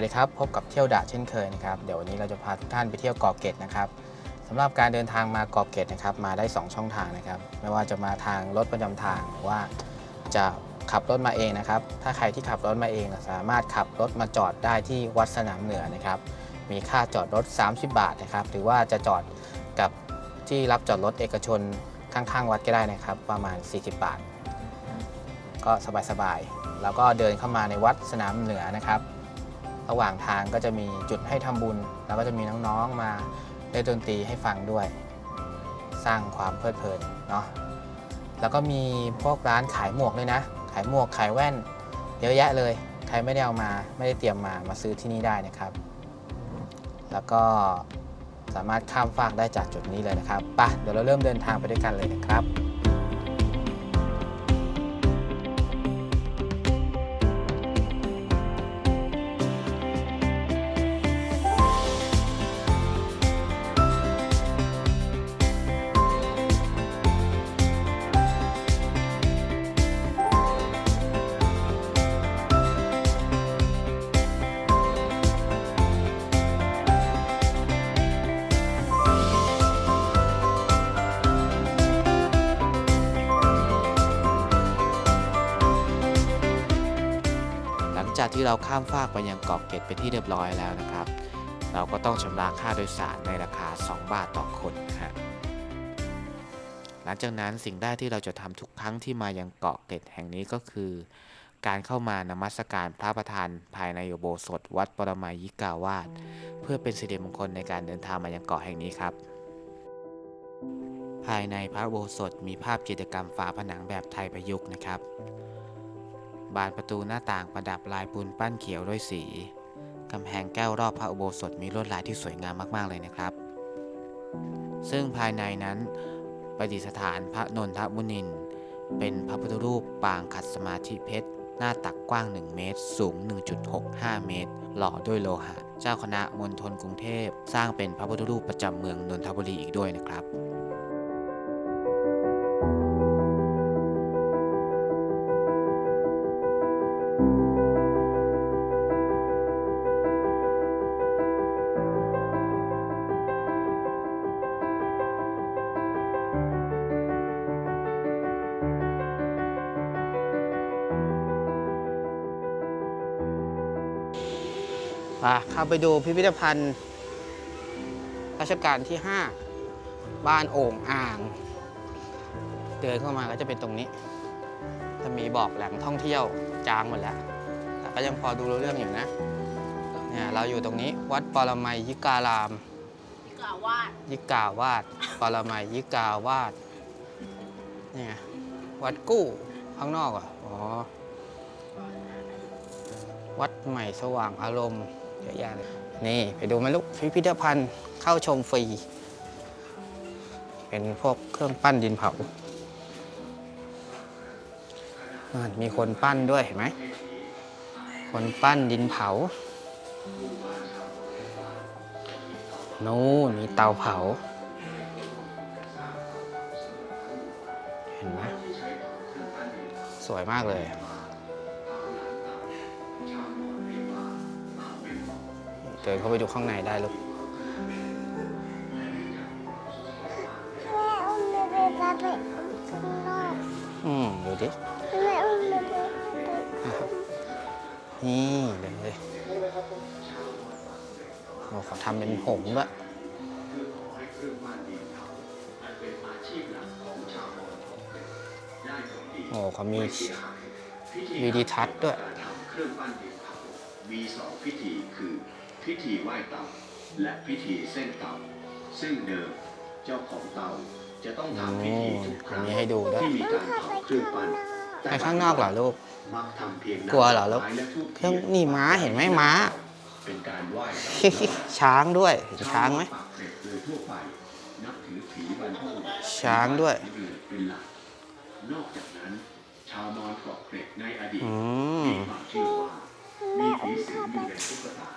วัสดีครับ พบกับเที่ยวดะเช่นเคยนะครับ เดี๋ยววันนี้เราจะพาทุกท่านไปเที่ยวเกาะเกร็ดนะครับสำหรับการเดินทางมาเกาะเกร็ดนะครับ มาได้ 2 ช่องทางนะครับ ไม่ว่าจะมาทางรถประจำทางหรือว่าจะขับรถมาเองนะครับ ถ้าใครที่ขับรถมาเองสามารถขับรถมาจอดได้ที่วัดสนามเหนือนะครับ มีค่าจอดรถ 30 บาทนะครับ หรือว่าจะจอดกับที่รับจอดรถเอกชนข้างๆวัดก็ได้นะครับ ประมาณ 40 บาท ก็สบายๆ แล้วก็เดินเข้ามาในวัดสนามเหนือนะครับ ระหว่างทางก็จะมีจุดให้ทำบุญ แล้วก็จะมีน้องๆมาเล่นดนตรีให้ฟังด้วย สร้างความเพลิดเพลินเนาะแล้วก็มีพวกร้านขายหมวกด้วยนะ ขายหมวกขายแว่นเยอะแยะเลย ใครไม่ได้เอามาไม่ได้เตรียมมามาซื้อที่นี่ได้นะครับ แล้วก็สามารถข้ามฟากได้จากจุดนี้เลยนะครับปะเดี๋ยวเราเริ่มเดินทางไปด้วยกันเลยนะครับ ที่เราข้ามฟากไปยังเกาะเกร็ดไปที่เรียบร้อยแล้วนะครับ เราก็ต้องชำระค่าโดยสารในราคา 2 บาทต่อคนนะฮะหลังจากนั้นสิ่งแรกที่เราจะทำทุกครั้งที่มายังเกาะเกร็ดแห่งนี้ก็คือ การเข้ามานมัสการพระประธานภายในอุโบสถวัดปรมัยยิกาวาสเพื่อเป็นสิริมงคลในการเดินทางมายังเกาะแห่งนี้ครับ ภายในพระโบสถมีภาพจิตรกรรมฝาผนังแบบไทยประยุกต์นะครับ บานประตูหน้าต่างประดับลายปูนปั้นเขียวด้วยสีกำแพงแก้วรอบพระอุโบสถมีลวดลายที่สวยงามมาก ๆ เลยนะครับ ซึ่งภายในนั้นประดิษฐานพระนนทมุนิน เป็นพระพุทธรูปปางขัดสมาธิเพชร หน้าตักกว้าง 1 เมตร สูง 1.65 เมตร หล่อด้วยโลหะ เจ้าคณะมณฑลกรุงเทพ สร้างเป็นพระพุทธรูปประจำเมืองนนทบุรีอีกด้วยนะครับ ไปดูพิพิธภัณฑ์รัชกาลที่ 5 บ้านโอ่งอ่าง เดินเข้ามาก็จะเป็นตรงนี้ จะมีบอกแหล่งท่องเที่ยวจางหมดแล้ว แต่ก็ยังพอดูรู้เรื่องอยู่นะเนี่ยเราอยู่ตรงนี้วัดปรมัยยิการามกล่าววาดยิกาวาดปรมัยยิกาวาดนี่ไงวัดกู้ข้างนอกเหรอะอ๋อ วัดใหม่สว่างอารมณ์ เยอะแยะเลยนี่ไปดูไหมาลูกพิพิธภัณฑ์เข้าชมฟรี เป็นพวกเครื่องปั้นดินเผามีคนปั้นด้วยเห็นไหม คนปั้นดินเผา นู่นมีเตาเผา เห็นไหม สวยมากเลย ดินเข้าไปดูข้างในได้ลูกแม่อุ้มเบบีไปไปข้างนอกอืมดูดิแม่อุ้มเบบ้พาไปนี่เลยโอ้เขาทำเป็นหงส์ด้วยโอ้เขามีวีดีทัศน์ด้วยเครื่องปั้นดินเผามีสองพิธีคือ พิธีไหว้เตาและพิธีเส้นเตาซึ่งเดิมเจ้าของเตาจะต้องทำพิธีทุกครั้งมีให้ดูด้วยที่มีการเผาเครื่องปั้นไปข้างนอกเหรอลูกมักทำเพียงกลัวเหรอลูกไม้และธูปเครื่องนี่ม้าเห็นไหมม้า เป็นการไหว้เตาช้างด้วยเห็นช้างไหมปากเกร็ดโดยทั่วไปนับถือผีบรรพบุรุษช้างด้วยเป็นหลักนอกจากนั้น ชาวมอญเกาะเกร็ดในอดีตอืมมีความเชื่อว่ามีผีสิงอยู่ในตุ๊กตา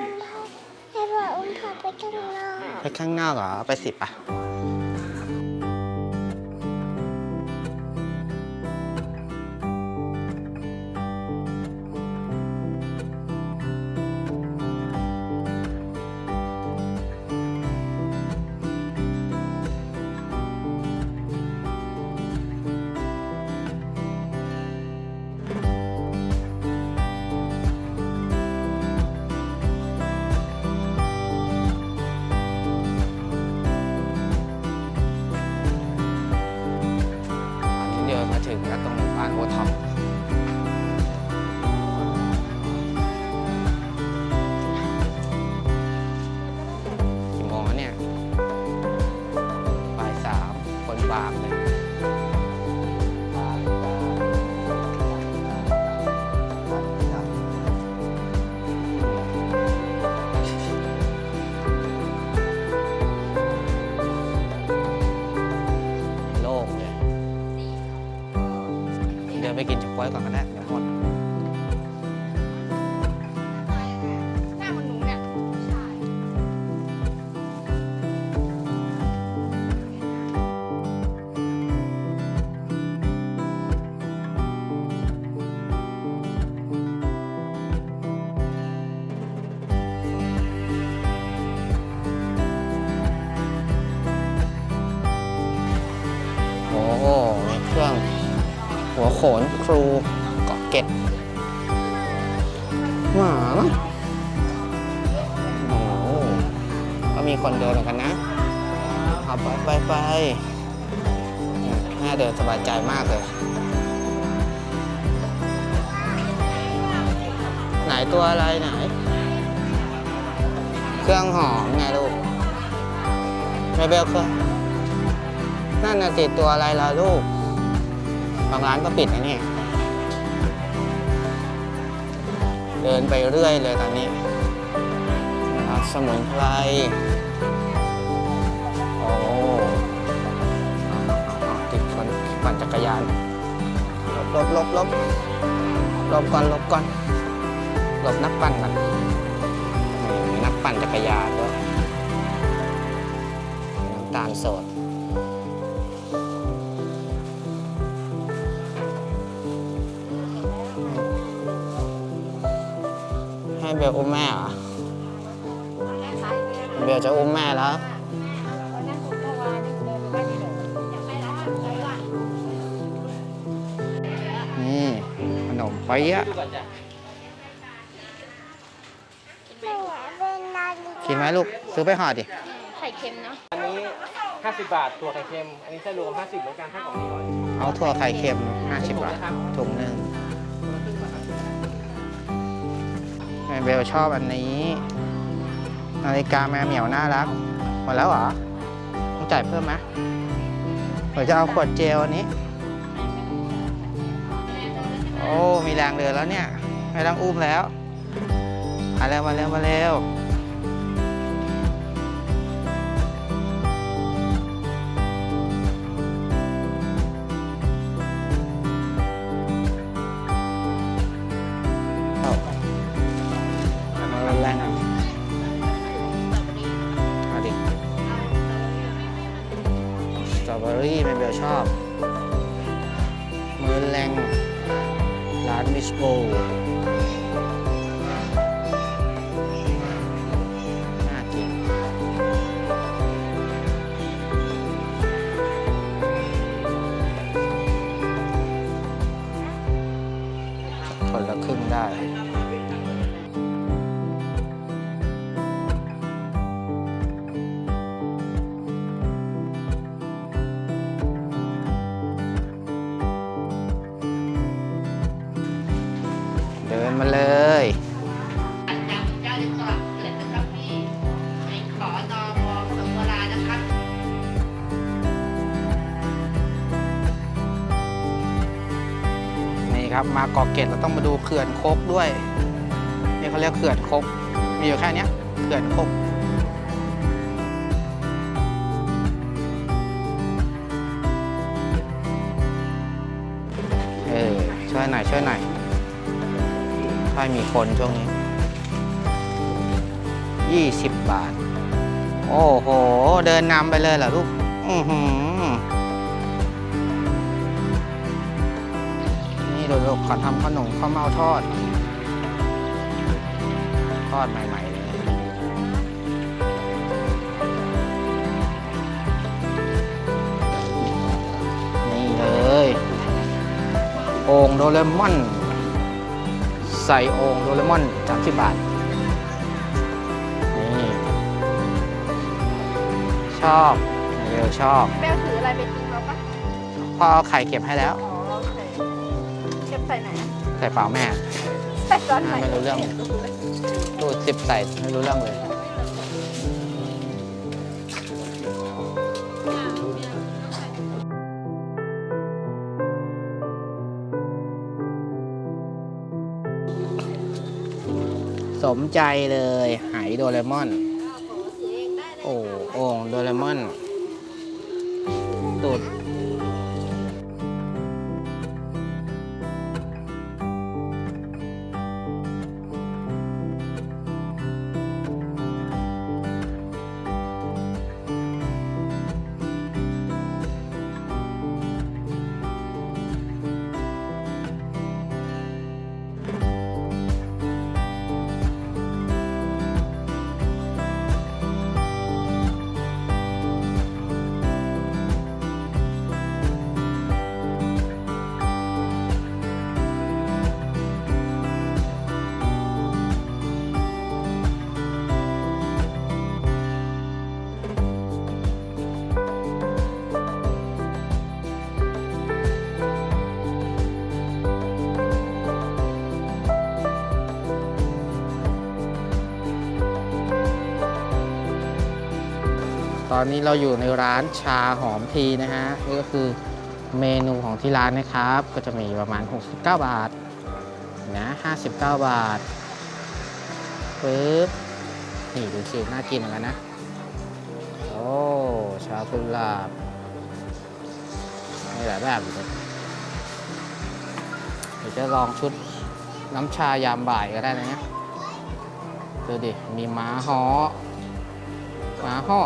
ให้แม่อุ้มให้แม่อุ้มพาไปข้างนอกไปข้างนอกเหรอ ไปสิปะึงก็ตรงบ้านโอท็อป ตัวอะไรไหน เครื่องหอมไงลูกไม่เบลเครื่องนั่นน่ะสิตัวอะไรล่ะลูก บางร้านก็ปิดนะเนี่ย เดินไปเรื่อยเลยตอนนี้สมุนไพรโอ้ออาเอาติดคนปั่นจักรยานลบลบลบลบลบก่อนลบก่อน หลบนักปั่นก่อนมีนักปั่นจักรยานด้วยน้ำตาลสดให้เบลอุ้มแม่เหรอ เบลจะอุ้มแม่แล้วนี่ขนมไปอะ ไม่อยากเป็นนาฬิกา กินไหม ลูก ซื้อไปห่อดิ ไข่เค็มเนาะ อันนี้ 50 บาทตัวไข่เค็ม อันนี้ไส้รวม 50เหมือนกันถ้ากล่องนี้ร้อยเอาถั่วไข่เค็ม 50 บาทถุงหนึ่งแม่เบลชอบอันนี้ นาฬิกาแมวเหมียวน่ารัก หมดแล้วเหรอต้องจ่ายเพิ่มไหมหรือจะเอาขวดเจลอันนี้ โอ้ มีแรงเดินแล้วเนี่ย ไม่ต้องอุ้มแล้ว มาเร็วมาเร็วมาเร็ว ตรอเบอรี่แม่เบลชอบมือแรงร้านมิสโบน่ากินคนละครึ่งได้ นี่ครับ มาเกาะเกร็ดเราต้องมาดูเขื่อนโคกด้วยนี่เขาเรียกเขื่อนโคกมีอยู่แค่นี้เขื่อนโคกเออช่วยหน่อยช่วยหน่อยค่อยมีคนช่วงนี้ 20 บาท โอ้โห เดินนำไปเลยเหรอลูก อือหือ ดูลูกเขาทำขนมข้าวเม่าทอด ทอดใหม่ๆเลยนี่เลยโอ่งโดเรมอน ใส่โอ่งโดเรมอน30บาทนี่ชอบเร็วชอบแม่ถืออะไรไปกินมาปะพ่อเอาไข่เก็บให้แล้ว ใส่เปล่าแม่ใส่ตอนไหนไม่รู้เรื่องตูดสิบใส่ไม่รู้เรื่องเลยสมใจเลยหายโดเรมอน โอ้โอ่งโดเรมอนตูด อนนี้เราอยู่ในร้านชาหอมทีนะฮะนี่ก็คือเมนูของที่ร้านนะครับ ก็จะมีประมาณ 69 บาทนะ59 บาทปึ๊บนี่ดูสิน่ากินเหมือนกันนะ โอ้ชากุหลาบมีหลายแบบเลยเดี๋ยวจะลองชุดน้ำชายามบ่ายก็ได้นะเนี่ยดูดิ มีม้าฮ้อม้าห่อ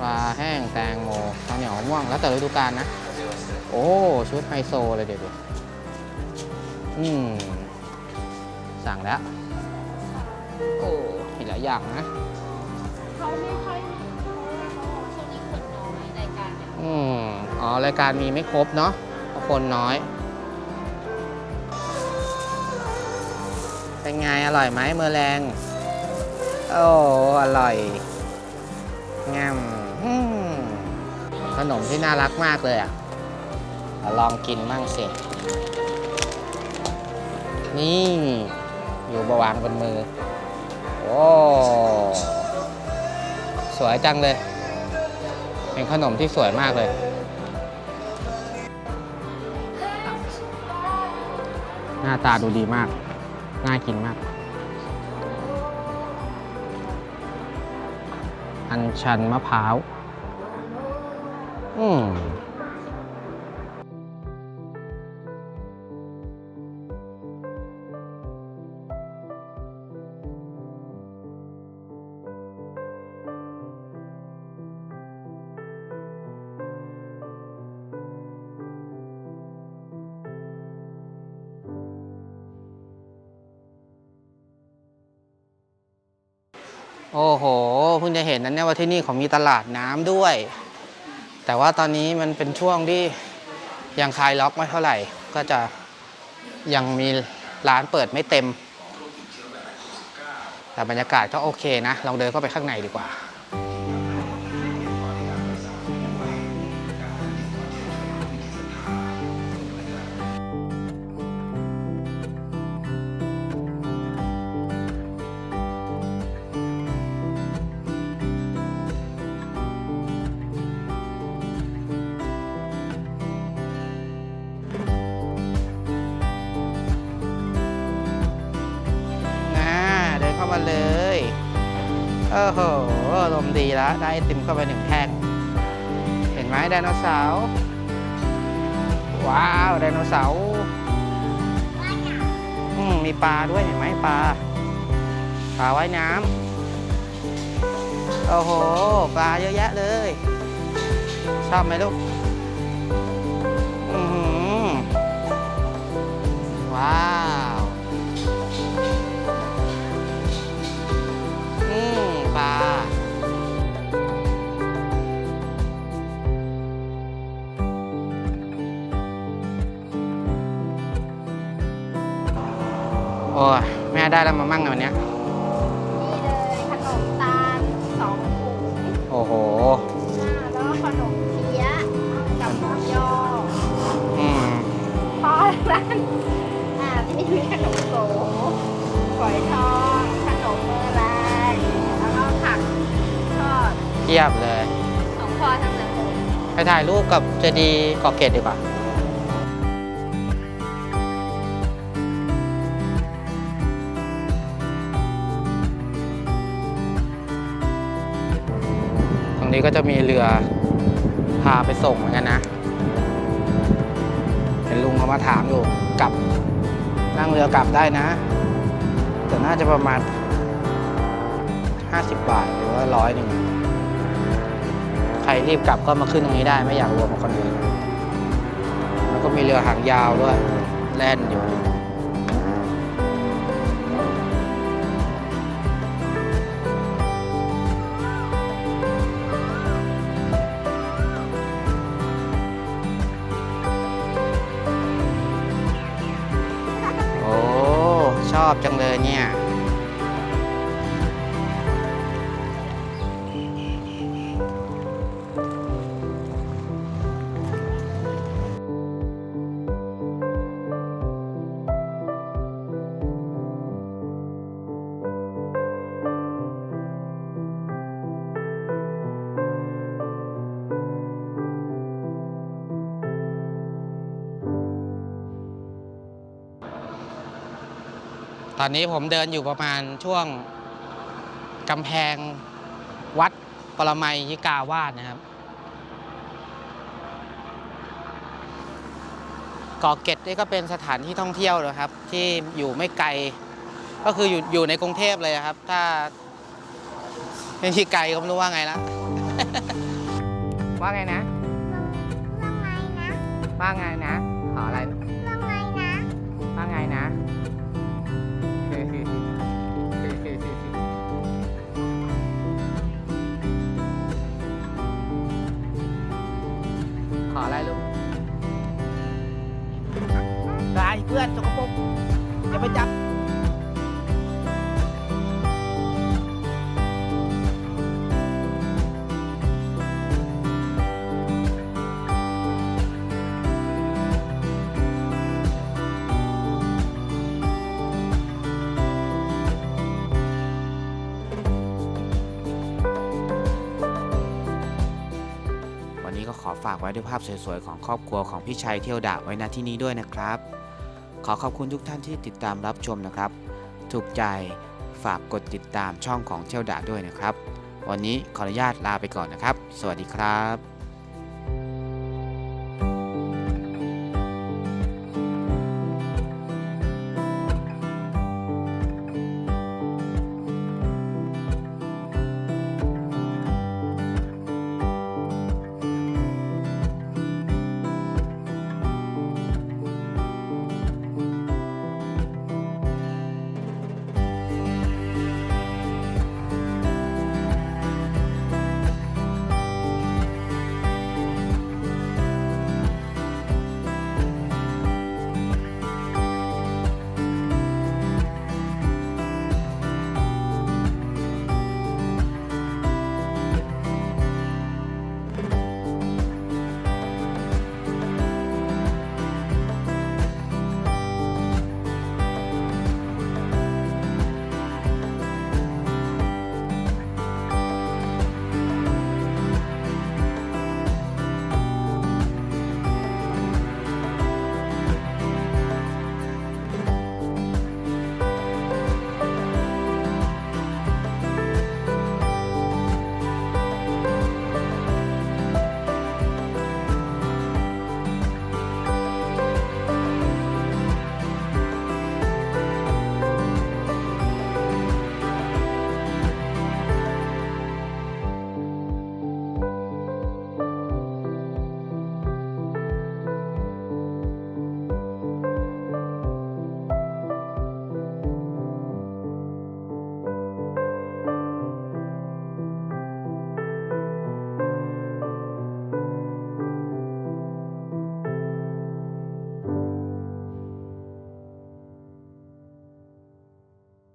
ปลาแห้งแตงโมข้าวเหนียวมะม่วงแล้วแต่ฤดูกาลนะ โอ้ชุดไฮโซเลยเดี๋ยวดูอืมสั่งแล้ว โอ้มีหลายอย่างนะเขาไม่ค่อยมีเพราะว่าเขาช่วงนี้คนน้อยรายการเนี่ยอืมอ๋อ รายการมีไม่ครบเนาะเพราะคนน้อย เป็นไง อร่อยไหมเมอร์แรง โอ้ อร่อยงามอืม ขนมที่น่ารักมากเลยอะลองกินมั่งสิ นี่ อยู่บวางบนมือ โอ้ สวยจังเลย เป็นขนมที่สวยมากเลย หน้าตาดูดีมาก น่ากินมาก อันชันมะพร้าว อืม โอ้โหเพิ่งจะเห็นนั้นเนี่ยว่าที่นี่เขามีตลาดน้ำด้วย แต่ว่าตอนนี้มันเป็นช่วงที่ยังคลายล็อกไม่เท่าไหร่ ก็จะยังมีร้านเปิดไม่เต็ม แต่บรรยากาศก็โอเคนะ ลองเดินเข้าไปข้างในดีกว่า เดินเข้ามาเลยโอ้โหลมดีแล้วได้ไอติมเข้าไปหนึ่งแท่งเห็นไหมไดโนเสาร์ว้าวไดโนเสาร์อืมมีปลาด้วยเห็นไหมปลาปลาว่ายน้ำโอ้โหปลาเยอะแยะเลยชอบไหมลูกอือหือว้าว อ้แม่ได้แล้วมามั่งในวันนี้นี่เลยขนมตาลสองถุงโอ้โหแล้วขนมเปี๊ยะกับหมูยออืมพอแล้วนอ่าที่มีขนมโกฝอยทองขนมเมอร์ลน์แล้วก็ผักทอดเทียบเลยสองพอทั้งนั้นเลยไปถ่ายรูปกับเจดีย์กาเกตดีกว่า นี้ก็จะมีเรือพาไปส่งเหมือนกันนะ เห็นลุงเขามาถามอยู่กลับนั่งเรือกลับได้นะ แต่น่าจะประมาณ 50 บาทหรือว่าร้อยหนึ่งใครรีบกลับก็มาขึ้นตรงนี้ได้ไม่อยากรวมกับคนอื่น แล้วก็มีเรือหางยาวด้วย แล่นอยู่ อบจังเลยเนี่ย อนนี้ผมเดินอยู่ประมาณช่วงกำแพงวัดปรมัยยิกาวาสนะครับเกาะเกร็ดนี่ก็เป็นสถานที่ท่องเที่ยวนะครับ ที่อยู่ไม่ไกล ก็คืออยู่อยู่ในกรุงเทพเลยครับ ถ้าไม่ที่ไกลก็ไม่รู้ว่าไงละว่าไงนะว่าไงนะ พื่อนสกปรกอย่าไปจับวันนี้ก็ขอฝากไว้ด้วยภาพสวยๆ ของครอบครัวของพี่ชัยเที่ยวดะไว้ณที่นี้ด้วยนะครับ ขอขอบคุณทุกท่านที่ติดตามรับชมนะครับ ถูกใจฝากกดติดตามช่องของเที่ยวดะด้วยนะครับ วันนี้ขออนุญาตลาไปก่อนนะครับ สวัสดีครับ